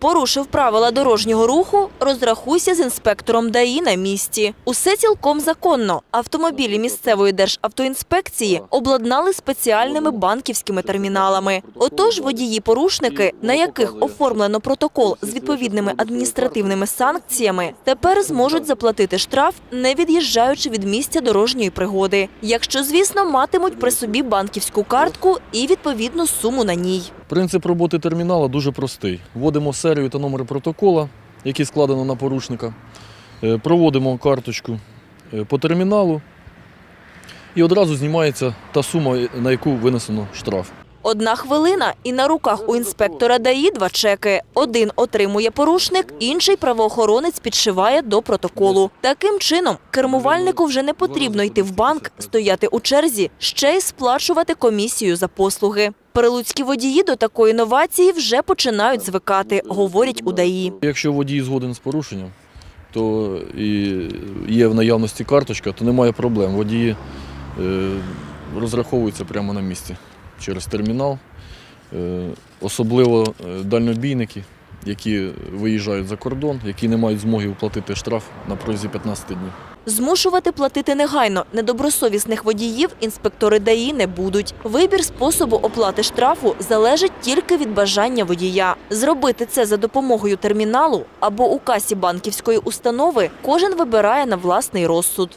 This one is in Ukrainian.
Порушив правила дорожнього руху, розрахуйся з інспектором ДАІ на місці. Усе цілком законно. Автомобілі місцевої державтоінспекції обладнали спеціальними банківськими терміналами. Отож, водії-порушники, на яких оформлено протокол з відповідними адміністративними санкціями, тепер зможуть заплатити штраф, не від'їжджаючи від місця дорожньої пригоди. Якщо, звісно, матимуть при собі банківську картку і відповідну суму на ній. Принцип роботи термінала дуже простий. Вводимо серію та номер протокола, який складено на порушника, Е, проводимо карточку е, по терміналу і одразу знімається та сума, на яку винесено штраф. Одна хвилина, і на руках у інспектора ДАІ два чеки. Один отримує порушник, інший правоохоронець підшиває до протоколу. Таким чином, кермувальнику вже не потрібно йти в банк, стояти у черзі, ще й сплачувати комісію за послуги. Прилуцькі водії до такої новації вже починають звикати, говорять у ДАІ. Якщо водій згоден з порушенням, то і є в наявності карточка, то немає проблем. Водії е, розраховуються прямо на місці через термінал. Е, особливо е, дальнобійники, які виїжджають за кордон, які не мають змоги оплатити штраф на протязі 15 днів. Змушувати платити негайно недобросовісних водіїв інспектори ДАІ не будуть. Вибір способу оплати штрафу залежить тільки від бажання водія. Зробити це за допомогою терміналу або у касі банківської установи кожен вибирає на власний розсуд.